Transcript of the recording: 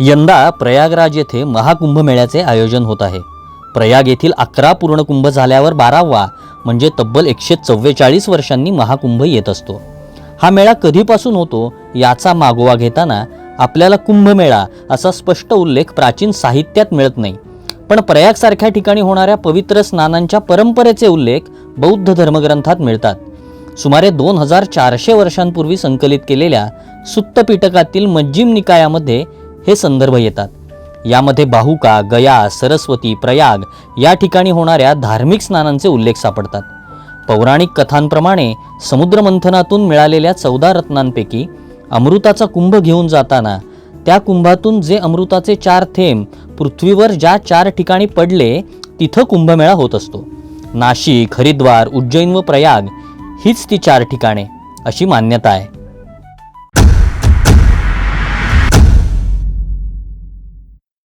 यंदा प्रयागराज येथे महाकुंभमेळ्याचे आयोजन होत आहे. प्रयाग येथील अकरा पूर्ण कुंभ झाल्यावर बारावा म्हणजे तब्बल एकशे चव्वेचाळीस वर्षांनी महाकुंभ येत असतो. हा मेळा कधीपासून होतो याचा मागोवा घेताना आपल्याला कुंभमेळा असा स्पष्ट उल्लेख प्राचीन साहित्यात मिळत नाही. पण प्रयागसारख्या ठिकाणी होणाऱ्या पवित्र स्नानांच्या परंपरेचे उल्लेख बौद्ध धर्मग्रंथात मिळतात. सुमारे दोन हजार चारशे वर्षांपूर्वी संकलित केलेल्या सुत्तपिटकातील मज्जिम निकायामध्ये हे संदर्भ येतात. यामध्ये बाहुका गया सरस्वती प्रयाग या ठिकाणी होणाऱ्या धार्मिक स्नानांचे उल्लेख सापडतात. पौराणिक कथांप्रमाणे समुद्रमंथनातून मिळालेल्या चौदा रत्नांपैकी अमृताचा कुंभ घेऊन जाताना त्या कुंभातून जे अमृताचे चार थेंब पृथ्वीवर ज्या चार ठिकाणी पडले तिथं कुंभमेळा होत असतो. नाशिक हरिद्वार उज्जैन व प्रयाग हीच ती चार ठिकाणे अशी मान्यता आहे.